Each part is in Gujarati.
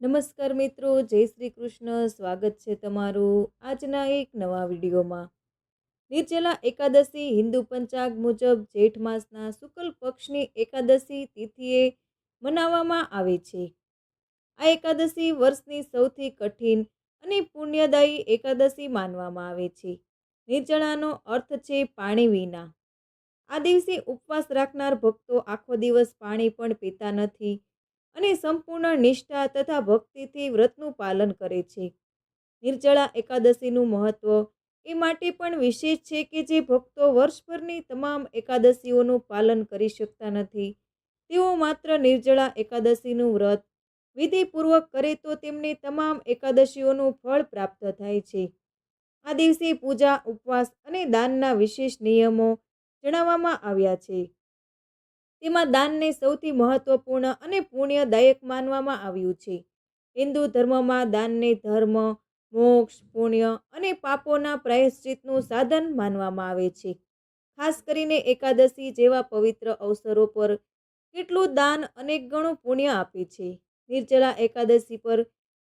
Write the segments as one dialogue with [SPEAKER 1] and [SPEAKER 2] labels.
[SPEAKER 1] નમસ્કાર મિત્રો, જય શ્રી કૃષ્ણ. સ્વાગત છે તમારું આજના એક નવા વિડીયોમાં. નિર્જલા એકાદશી હિન્દુ પંચાગ મુજબ જેઠ માસના શુક્લ પક્ષની એકાદશી તિથિએ મનાવવામાં આવે છે. આ એકાદશી વર્ષની સૌથી કઠિન અને પુણ્યદાયી એકાદશી માનવામાં આવે છે. નિર્જળાનો અર્થ છે પાણી વિના. આ દિવસે ઉપવાસ રાખનાર ભક્તો આખો દિવસ પાણી પણ પીતા નથી. અને સંપૂર્ણ નિષ્ઠા તથા ભક્તિથી વ્રતનું પાલન કરે છે. નિર્જળા એકાદશીનું મહત્વ એ માટે પણ વિશેષ છે કે જે ભક્તો વર્ષભરની તમામ એકાદશીઓનું પાલન કરી શકતા નથી. તેઓ માત્ર નિર્જળા એકાદશીનું વ્રત વિધિપૂર્વક કરે તો તેમને તમામ એકાદશીઓનું ફળ પ્રાપ્ત થાય છે. આ દિવસે પૂજા, ઉપવાસ અને દાનના વિશેષ નિયમો જણાવવામાં આવ્યા છે. તેમાં દાનને સૌથી મહત્વપૂર્ણ અને પુણ્યદાયક માનવામાં આવ્યું છે. હિન્દુ ધર્મમાં દાનને ધર્મ, મોક્ષ, પુણ્ય અને પાપોના પ્રાયશ્ચિતનું સાધન માનવામાં આવે છે. ખાસ કરીને એકાદશી જેવા પવિત્ર અવસરો પર કેટલું દાન અનેક ગણું પુણ્ય આપે છે. નિર્જલા એકાદશી પર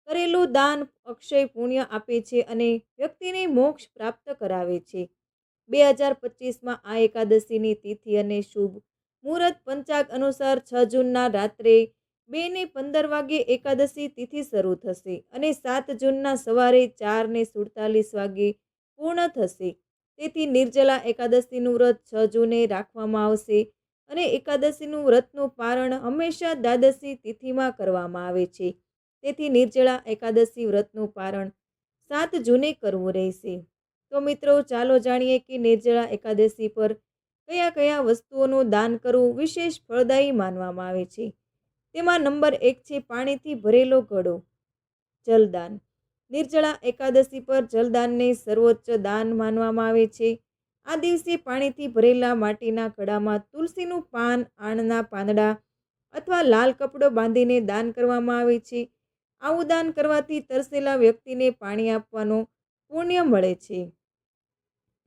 [SPEAKER 1] કરેલું દાન અક્ષય પુણ્ય આપે છે અને વ્યક્તિને મોક્ષ પ્રાપ્ત કરાવે છે. બે હજાર પચીસમાં આ એકાદશીની તિથિ અને શુભ મુહૂર્ત પંચાગ અનુસાર છ જૂનના રાત્રે બે ને પંદર વાગે એકાદશી તિથિ શરૂ થશે અને સાત જૂનના સવારે ચાર ને સુડતાલીસ વાગે પૂર્ણ થશે. તેથી નિર્જલા એકાદશીનું વ્રત છ જૂને રાખવામાં આવશે અને એકાદશીનું વ્રતનું પારણ હંમેશા દ્વાદશી તિથિમાં કરવામાં આવે છે. તેથી નિર્જળા એકાદશી વ્રતનું પારણ સાત જૂને કરવું રહેશે. તો મિત્રો ચાલો જાણીએ કે નિર્જળા એકાદશી પર કયા કયા વસ્તુઓનું દાન કરવું વિશેષ ફળદાયી માનવામાં આવે છે? તેમાં નંબર એક છે પાણીથી ભરેલો ઘડો જલદાન. નિર્જળા એકાદશી પર જલદાનને સર્વોચ્ચ દાન માનવામાં આવે છે. આ દિવસે પાણીથી ભરેલા માટીના ઘડામાં તુલસીનું પાન, આણના પાંદડા અથવા લાલ કપડો બાંધીને દાન કરવામાં આવે છે. આવું દાન કરવાથી તરસેલા વ્યક્તિને પાણી આપવાનો પુણ્ય મળે છે.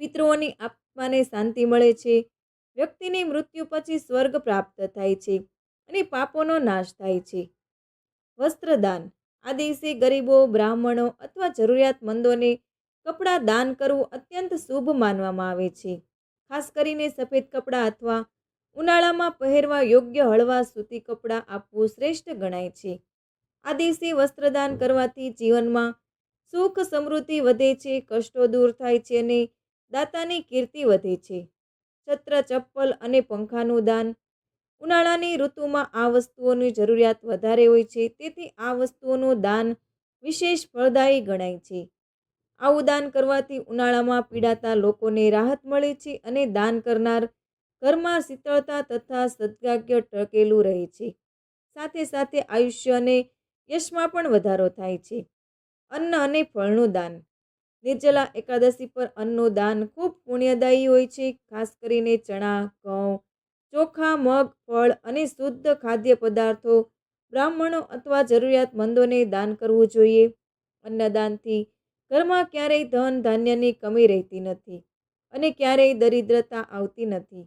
[SPEAKER 1] પિતૃઓની આત્માને શાંતિ મળે છે. વ્યક્તિની મૃત્યુ પછી સ્વર્ગ પ્રાપ્ત થાય છે અને પાપોનો નાશ થાય છે. વસ્ત્રદાન. આ દિવસે ગરીબો, બ્રાહ્મણો અથવા જરૂરિયાતમંદોને કપડાં દાન કરવું અત્યંત શુભ માનવામાં આવે છે. ખાસ કરીને સફેદ કપડાં અથવા ઉનાળામાં પહેરવા યોગ્ય હળવા સૂતી કપડાં આપવું શ્રેષ્ઠ ગણાય છે. આ દિવસે વસ્ત્રદાન કરવાથી જીવનમાં સુખ સમૃદ્ધિ વધે છે, કષ્ટો દૂર થાય છે અને દાતાની કીર્તિ વધે છે. છત્ર, ચપ્પલ અને પંખાનું દાન. ઉનાળાની ઋતુમાં આ વસ્તુઓની જરૂરિયાત વધારે હોય છે, તેથી આ વસ્તુઓનું દાન વિશેષ ફળદાયી ગણાય છે. આવું દાન કરવાથી ઉનાળામાં પીડાતા લોકોને રાહત મળે છે અને દાન કરનાર ઘરમાં શીતળતા તથા સદભાગ્ય ટકેલું રહે છે. સાથે સાથે આયુષ્ય અને યશમાં પણ વધારો થાય છે. અન્ન અને ફળનું દાન. નિર્જલા એકાદશી પર અન્નનું દાન ખૂબ પુણ્યદાયી હોય છે. ખાસ કરીને ચણા, ઘઉં, ચોખા, મગ, ફળ અને શુદ્ધ ખાદ્ય પદાર્થો બ્રાહ્મણો અથવા જરૂરિયાતમંદોને દાન કરવું જોઈએ. અન્નદાનથી ઘરમાં ક્યારેય ધન ધાન્યની કમી રહેતી નથી અને ક્યારેય દરિદ્રતા આવતી નથી.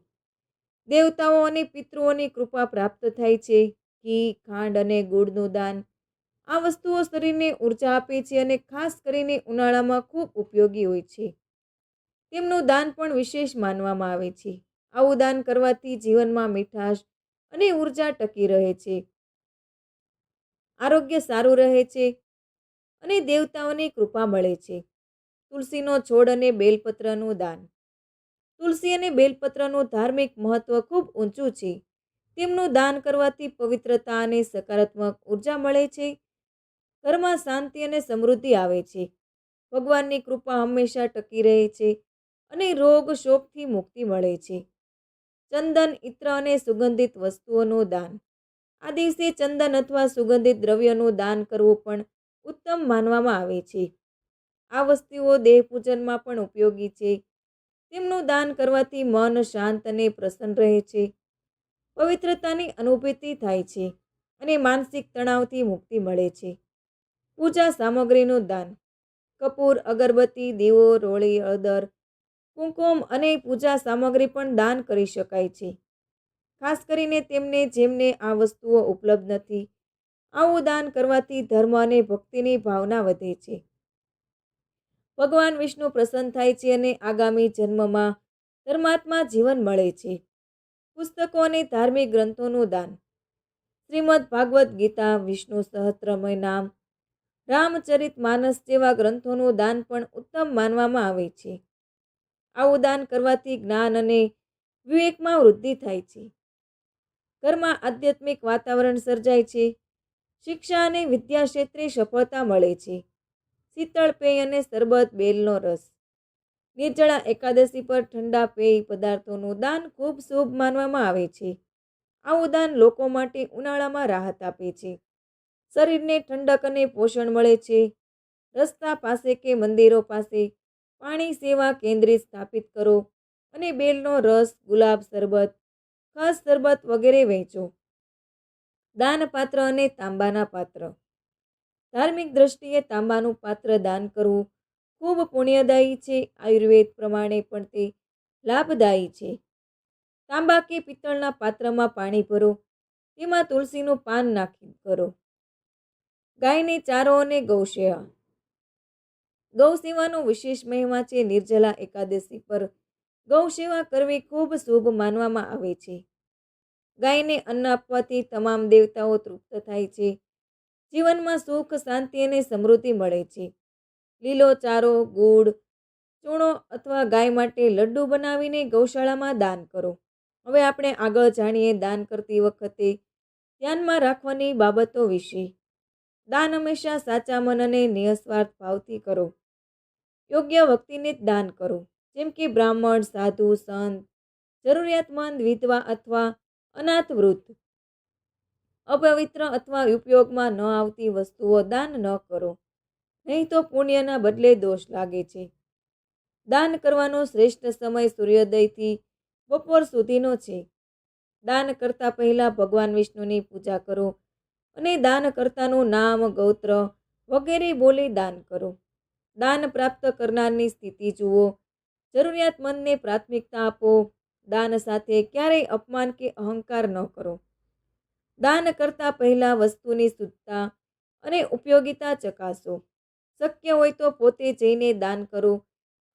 [SPEAKER 1] દેવતાઓ અને પિતૃઓની કૃપા પ્રાપ્ત થાય છે. ઘી, ખાંડ અને ગુડનું દાન આ વસ્તુઓ શરીરને ઊર્જા આપે છે અને ખાસ કરીને ઉનાળામાં ખૂબ ઉપયોગી હોય છે. તેમનું દાન પણ વિશેષ માનવામાં આવે છે. આવું દાન કરવાથી જીવનમાં મીઠાશ અને ઊર્જા ટકી રહે છે. આરોગ્ય સારું રહે છે અને દેવતાઓની કૃપા મળે છે. તુલસીનો છોડ અને બેલપત્રનું દાન. તુલસી અને બેલપત્રનું ધાર્મિક મહત્વ ખૂબ ઊંચું છે. તેમનું દાન કરવાથી પવિત્રતા અને સકારાત્મક ઊર્જા મળે છે. ઘરમાં શાંતિ અને સમૃદ્ધિ આવે છે. ભગવાનની કૃપા હંમેશા ટકી રહે છે અને રોગ શોકથી મુક્તિ મળે છે. ચંદન ઇત્ર અને સુગંધિત વસ્તુઓનું દાન. આ દિવસે ચંદન અથવા સુગંધિત દ્રવ્યનું દાન કરવું પણ ઉત્તમ માનવામાં આવે છે. આ વસ્તુઓ દેહપૂજનમાં પણ ઉપયોગી છે. તેમનું દાન કરવાથી મન શાંત અને પ્રસન્ન રહે છે. પવિત્રતાની અનુભૂતિ થાય છે અને માનસિક તણાવથી મુક્તિ મળે છે. પૂજા સામગ્રીનું દાન. કપૂર, અગરબત્તી, દીવો, રોળી, હળદર, કુંકુમ અને પૂજા સામગ્રી પણ દાન કરી શકાય છે. ખાસ કરીને તેમને જેમને આ વસ્તુઓ ઉપલબ્ધ નથી. આવું દાન કરવાથી ધર્મ અને ભક્તિની ભાવના વધે છે. ભગવાન વિષ્ણુ પ્રસન્ન થાય છે અને આગામી જન્મમાં ધર્માત્મા જીવન મળે છે. પુસ્તકો અને ધાર્મિક ગ્રંથોનું દાન. શ્રીમદ ભાગવત ગીતા, વિષ્ણુ સહસ્ત્રમય નામ રામચરિત માનસ જેવા ગ્રંથોનું દાન પણ ઉત્તમ માનવામાં આવે છે. આવું દાન કરવાથી જ્ઞાન અને વિવેકમાં વૃદ્ધિ થાય છે. ઘરમાં આધ્યાત્મિક વાતાવરણ સર્જાય છે. શિક્ષા અને વિદ્યા ક્ષેત્રે સફળતા મળે છે. શીતળ પેય અને શરબત બેલનો રસ. નિર્જળા એકાદશી પર ઠંડા પેય પદાર્થોનું દાન ખૂબ શુભ માનવામાં આવે છે. આવું દાન લોકો માટે ઉનાળામાં રાહત આપે છે. શરીરને ઠંડક અને પોષણ મળે છે. રસ્તા પાસે કે મંદિરો પાસે પાણી સેવા કેન્દ્રિત સ્થાપિત કરો અને બેલનો રસ, ગુલાબ શરબત, ખાસ શરબત વગેરે વહેંચો. દાન પાત્ર અને તાંબાના પાત્ર. ધાર્મિક દ્રષ્ટિએ તાંબાનું પાત્ર દાન કરવું ખૂબ પુણ્યદાયી છે. આયુર્વેદ પ્રમાણે પણ તે લાભદાયી છે. તાંબા કે પિત્તળના પાત્રમાં પાણી ભરો. તેમાં તુલસીનું પાન નાખી કરો. ગાયને ચારો અને ગૌસેવા ગૌસેવાનો વિશેષ મહિમા છે નિર્જલા એકાદશી પર ગૌસેવા કરવી ખૂબ શુભ માનવામાં આવે છે. ગાયને અન્ન આપવાથી તમામ દેવતાઓ તૃપ્ત થાય છે. જીવનમાં સુખ, શાંતિ અને સમૃદ્ધિ મળે છે. લીલો ચારો ગુડ ચૂણો અથવા ગાય માટે લડ્ડુ બનાવીને ગૌશાળામાં દાન કરો. હવે આપણે આગળ જાણીએ દાન કરતી વખતે ધ્યાનમાં રાખવાની બાબતો વિશે. દાન હંમેશા સાચા મન અને નિયસ્વાર્થ ભાવથી કરો. યોગ્ય વ્યક્તિને જ દાન કરો. જેમ કે બ્રાહ્મણ, સાધુ, સંત, જરૂરિયાતમંદ, વિધવા અથવા અનાથ વૃદ્ધ. અપવિત્ર અથવા ઉપયોગમાં ન આવતી વસ્તુઓ દાન ન કરો. નહીં તો પુણ્યના બદલે દોષ લાગે છે. દાન કરવાનો શ્રેષ્ઠ સમય સૂર્યોદયથી બપોર સુધીનો છે. દાન કરતા પહેલાં ભગવાન વિષ્ણુની પૂજા કરો. અને દાનકર્તાનું નામ, ગૌત્ર વગેરે બોલી દાન કરો. દાન પ્રાપ્ત કરનારની સ્થિતિ જુઓ. જરૂરિયાતમંદને પ્રાથમિકતા આપો. દાન સાથે ક્યારેય અપમાન કે અહંકાર ન કરો. દાન કરતા પહેલાં વસ્તુની શુદ્ધતા અને ઉપયોગિતા ચકાસો. શક્ય હોય તો પોતે જઈને દાન કરો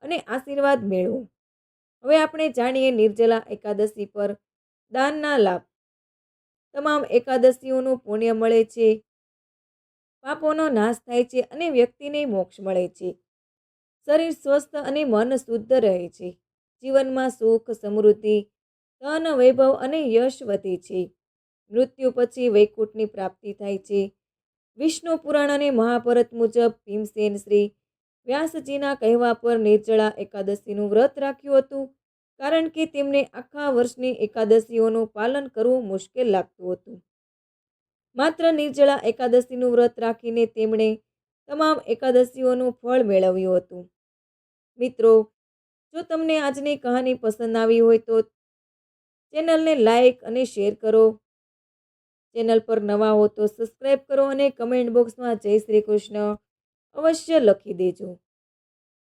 [SPEAKER 1] અને આશીર્વાદ મેળવો. હવે આપણે જાણીએ નિર્જલા એકાદશી પર દાનના લાભ. તમામ એકાદશીઓનું પુણ્ય મળે છે. પાપોનો નાશ થાય છે અને વ્યક્તિને મોક્ષ મળે છે. શરીર સ્વસ્થ અને મન શુદ્ધ રહે છે. જીવનમાં સુખ, સમૃદ્ધિ, ધન, વૈભવ અને યશ વધે છે. મૃત્યુ પછી વૈકુંઠની પ્રાપ્તિ થાય છે. વિષ્ણુ પુરાણ અને મહાભારત મુજબ ભીમસેન શ્રી વ્યાસજીના કહેવા પર નિર્જળા એકાદશીનું વ્રત રાખ્યું હતું. કારણ કે તેમને આખા વર્ષની એકાદશીઓનું પાલન કરવું મુશ્કેલ લાગતું હતું. માત્ર નિર્જળા એકાદશીનું વ્રત રાખીને તેમણે તમામ એકાદશીઓનું ફળ મેળવ્યું હતું. મિત્રો, જો તમને આજની કહાની પસંદ આવી હોય તો ચેનલને લાઈક અને શેર કરો. ચેનલ પર નવા હો તો સબસ્ક્રાઈબ કરો અને કમેન્ટ બોક્સમાં જય શ્રી કૃષ્ણ અવશ્ય લખી દેજો.